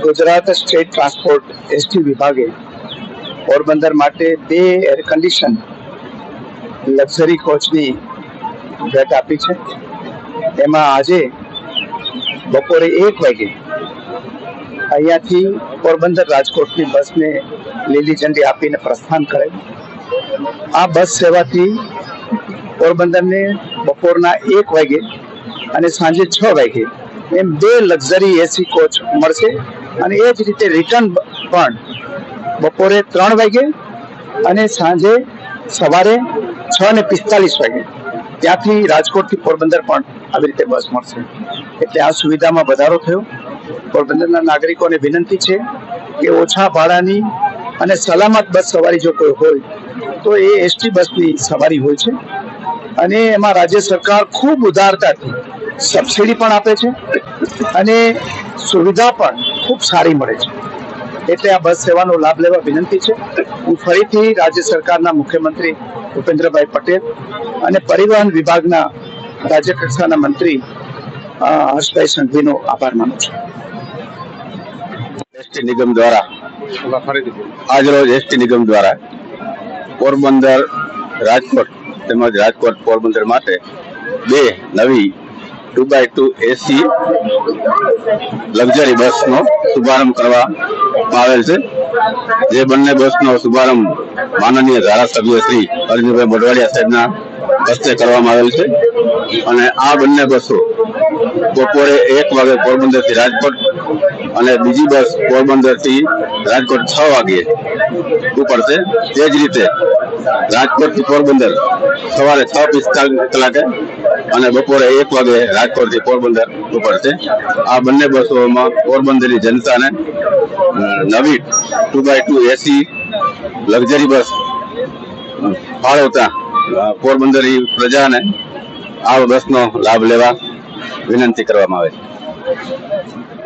Gujarat state transport ST વિભાગે પોરબંદર માટે બે એર કન્ડિશન લક્ઝરી કોચની ભેટ આપી છે. એમાં આજે બપોરે એક વાગે અહીંયાથી પોરબંદર રાજકોટની બસને લીલી ઝંડી આપીને પ્રસ્થાન કરેલ આ બસ સેવાથી પોરબંદરને બપોરના એક વાગે અને સાંજે છ વાગે એમ બે લક્ઝરી એસી કોચ મળશે. અને એ જ રીતે રિટર્ન પણ બપોરે ત્રણ વાગે અને સાંજે સવારે છ ને પિસ્તાલીસ વાગે. ત્યાંથી રાજકોટથી પોરબંદર પણ આવી રીતે બસ મળશે. એટલે આ સુવિધામાં વધારો થયો. પોરબંદરના નાગરિકોને વિનંતી છે કે ઓછા ભાડાની અને સલામત બસ સવારી જો કોઈ હોય, તો એ એસટી બસની સવારી હોય છે. અને એમાં રાજ્ય સરકાર ખૂબ ઉદારતાથી સબસિડી પણ આપે છે અને સુવિધા પણ ખૂબ સારી મળે છે. એટલે આ બસ સેવાનો લાભ લેવા વિનંતી છે. હું ફરીથી રાજ્ય સરકારના મુખ્યમંત્રી ભૂપેન્દ્રભાઈ પટેલ અને પરિવહન વિભાગના રાજ્ય કક્ષાના મંત્રી હર્ષભાઈ સંઘવીનો આભાર માનું છું. એસટી નિગમ દ્વારા આજરોજ એસટી નિગમ દ્વારા પોરબંદર રાજકોટ તેમજ રાજકોટ પોરબંદર માટે બે નવી two by two AC luxury બસનો શુભારંભ કરવામાં આવેલ છે. જે બંને બસનો શુભારંભ માનનીય ધારાસભ્ય શ્રી અરવિંદભાઈ મોઢવાડિયા સાહેબના હસ્તે કરવામાં આવેલ છે. અને આ બંને બસો બપોરે એક વાગે પોરબંદરથી રાજકોટ અને બીજી બસ પોરબંદરથી રાજકોટ છ વાગે ઉપડશે તે જ રીતે રાજકોટથી પોરબંદર સવારે છ પિસ્તાલીસ કલાકે અને બપોરે એક વાગે રાજકોટથી પોરબંદર ઉપડશે આ બંને બસોમાં પોરબંદરની જનતાને નવી two by two AC luxury bus ફાળવતા પોરબંદરની પોરબંદરી પ્રજાને આ બસનો લાભ લેવા વિનંતી કરવામાં આવે છે.